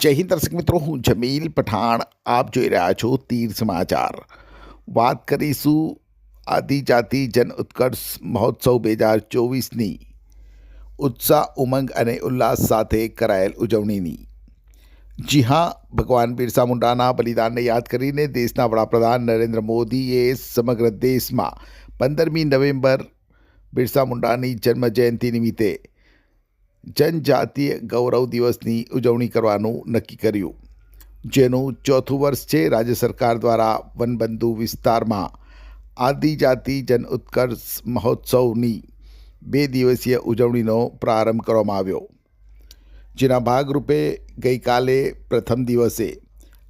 જય હિન્દ દર્શક મિત્રો હું જમીલ પઠાણ આપ જોઈ રહ્યા છો તીર સમાચાર વાત કરીશું આદિજાતિ જન ઉત્કર્ષ મહોત્સવ બે હજાર ચોવીસની ઉત્સાહ ઉમંગ અને ઉલ્લાસ સાથે કરાયેલ ઉજવણીની જી હા ભગવાન બિરસા મુંડાના બલિદાનને યાદ કરીને દેશના વડાપ્રધાન નરેન્દ્ર મોદીએ સમગ્ર દેશમાં પંદરમી નવેમ્બર બિરસા મુંડાની જન્મ જયંતિ નિમિત્તે જનજાતીય ગૌરવ દિવસની ઉજવણી કરવાનું નક્કી કર્યું. જેનું ચોથું વર્ષ છે રાજ્ય સરકાર દ્વારા વનબંધુ વિસ્તારમાં આદિજાતિ જન ઉત્કર્ષ મહોત્સવની બે દિવસીય ઉજવણીનો પ્રારંભ કરવામાં આવ્યો. જેના ભાગરૂપે ગઈકાલે પ્રથમ દિવસે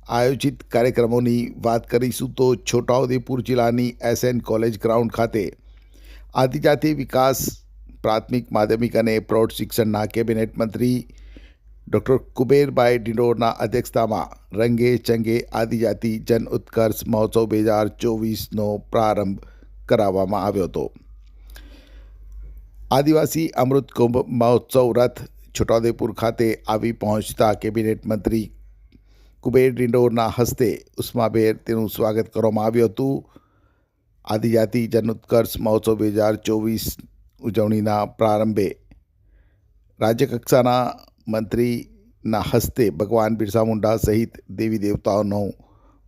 આયોજિત કાર્યક્રમોની વાત કરીશું તો છોટાઉદેપુર જિલ્લાની એસએન કોલેજ ગ્રાઉન્ડ ખાતે આદિજાતિ વિકાસ પ્રાથમિક, માધ્યમિક અને પ્રૌઢ શિક્ષણના કેબિનેટ મંત્રી ડૉક્ટર કુબેરભાઈ ડિંડોરના અધ્યક્ષતામાં રંગે ચંગે આદિજાતિ જન ઉત્કર્ષ મહોત્સવ બે હજાર ચોવીસનો પ્રારંભ કરાવવામાં આવ્યો હતો. આદિવાસી અમૃત કુંભ મહોત્સવ રથ છોટાઉદેપુર ખાતે આવી પહોંચતા કેબિનેટ મંત્રી કુબેર ડિંડોરના હસ્તે ઉષ્માભેર તેનું સ્વાગત કરવામાં આવ્યું હતું. આદિજાતિ જન ઉત્કર્ષ મહોત્સવ બે હજાર ચોવીસ ઉજવણીના પ્રારંભે રાજ્યકક્ષાના મંત્રીના હસ્તે ભગવાન બિરસા મુંડા સહિત દેવી દેવતાઓનું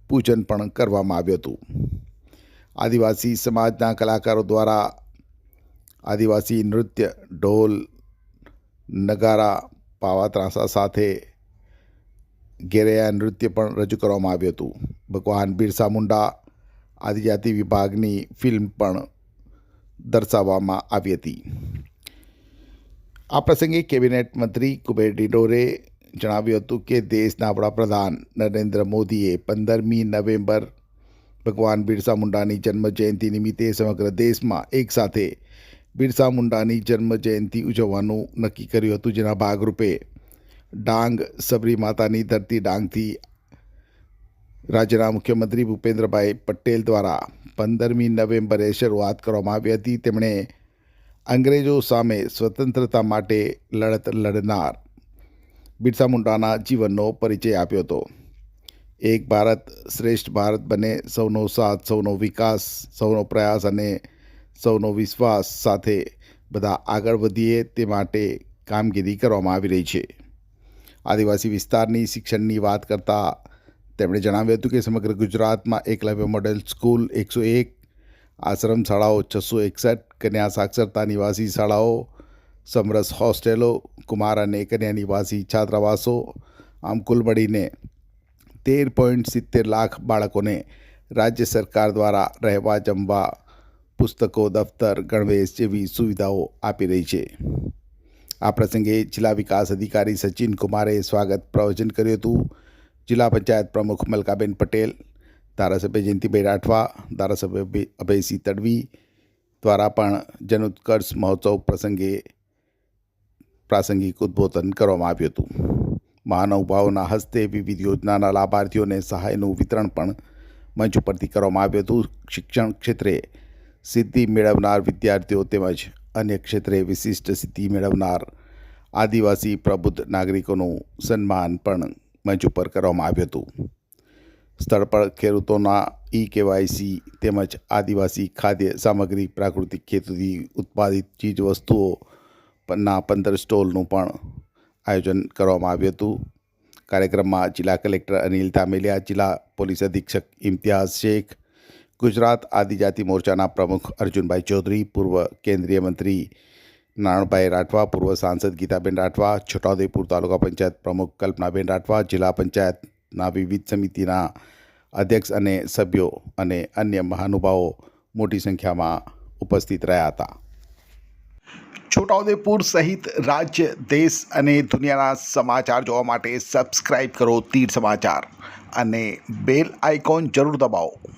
પૂજન પણ કરવામાં આવ્યું હતું. આદિવાસી સમાજના કલાકારો દ્વારા આદિવાસી નૃત્ય, ઢોલ, નગારા પાવા ત્રાંસા સાથે ઘેરૈયા નૃત્ય પણ રજૂ કરવામાં આવ્યું હતું. ભગવાન બિરસા મુંડા આદિજાતિ વિભાગની ફિલ્મ પણ દર્શાવવામાં આવી હતી. આ પ્રસંગે કેબિનેટ મંત્રી કુબેર ડિડોરે જણાવ્યું હતું કે દેશના વડાપ્રધાન નરેન્દ્ર મોદીએ પંદરમી નવેમ્બર ભગવાન બિરસા મુંડાની જન્મ જયંતિ નિમિત્તે સમગ્ર દેશમાં એકસાથે બિરસા મુંડાની જન્મ જયંતિ ઉજવવાનું નક્કી કર્યું હતું. જેના ભાગરૂપે ડાંગ સબરી માતાની ધરતી ડાંગથી રાજ્યના મુખ્યમંત્રી ભૂપેન્દ્રભાઈ પટેલ દ્વારા પંદરમી નવેમ્બરે શરૂઆત કરવામાં આવી હતી. તેમણે અંગ્રેજો સામે સ્વતંત્રતા માટે લડત લડનાર બિરસા મુંડાના જીવનનો પરિચય આપ્યો હતો. એક ભારત શ્રેષ્ઠ ભારત બને, સૌનો સાથ, સૌનો વિકાસ, સૌનો પ્રયાસ અને સૌનો વિશ્વાસ સાથે બધા આગળ વધીએ તે માટે કામગીરી કરવામાં આવી રહી છે. આદિવાસી વિસ્તારની શિક્ષણની વાત કરતાં તેમણે જણાવ્યું હતું કે સમગ્ર ગુજરાતમાં એકલવ્ય મોડેલ સ્કૂલ એકસો એક, આશ્રમ શાળાઓ છસો એકસઠ, કન્યા સાક્ષરતા નિવાસી શાળાઓ, સમરસ હોસ્ટેલો, કુમાર અને કન્યા નિવાસી છાત્રાવાસો, આમ કુલ મળીને તેર પોઈન્ટ સિત્તેર લાખ બાળકોને રાજ્ય સરકાર દ્વારા રહેવા જમવા, પુસ્તકો, દફતર, ગણવેશ જેવી સુવિધાઓ આપી રહી છે. આ પ્રસંગે જિલ્લા વિકાસ અધિકારી સચિન કુમારે સ્વાગત પ્રવચન કર્યું હતું. જિલ્લા પંચાયત પ્રમુખ મલકાબેન પટેલ, ધારાસભ્ય જયંતિભાઈ રાઠવા, ધારાસભ્ય અભયસિંહ તડવી દ્વારા પણ જનોત્કર્ષ મહોત્સવ પ્રસંગે પ્રાસંગિક ઉદ્બોધન કરવામાં આવ્યું હતું. મહાનુભાવોના હસ્તે વિવિધ યોજનાના લાભાર્થીઓને સહાયનું વિતરણ પણ મંચ ઉપરથી કરવામાં આવ્યું હતું. શિક્ષણ ક્ષેત્રે સિદ્ધિ મેળવનાર વિદ્યાર્થીઓ તેમજ અન્ય ક્ષેત્રે વિશિષ્ટ સિદ્ધિ મેળવનાર આદિવાસી પ્રબુદ્ધ નાગરિકોનું સન્માન પણ મંચ ઉપર કરવામાં આવ્યું હતું. સ્થળ પર ખેડૂતોના ઈ કેવાયસી તેમજ આદિવાસી ખાદ્ય સામગ્રી, પ્રાકૃતિક ખેતીથી ઉત્પાદિત ચીજવસ્તુઓ પરના પંદર સ્ટોલનું પણ આયોજન કરવામાં આવ્યું હતું. કાર્યક્રમમાં જિલ્લા કલેક્ટર અનિલ ધામેલિયા, જિલ્લા પોલીસ અધિક્ષક ઇમ્તિયાઝ શેખ, ગુજરાત આદિજાતિ મોરચાના પ્રમુખ અર્જુનભાઈ ચૌધરી, પૂર્વ કેન્દ્રીય મંત્રી નારણભાઈ રાઠવા, પૂર્વ સાંસદ ગીતાબેન રાઠવા, છોટાઉદેપુર તાલુકા પંચાયત પ્રમુખ કલ્પનાબેન રાઠવા, જિલ્લા પંચાયતના વિવિધ સમિતિના અધ્યક્ષ અને સભ્યો અને અન્ય મહાનુભાવો મોટી સંખ્યામાં ઉપસ્થિત રહ્યા હતા. છોટાઉદેપુર સહિત રાજ્ય, દેશ અને દુનિયાના સમાચાર જોવા માટે સબસ્ક્રાઇબ કરો તીર સમાચાર અને બેલ આઇકોન જરૂર દબાવો.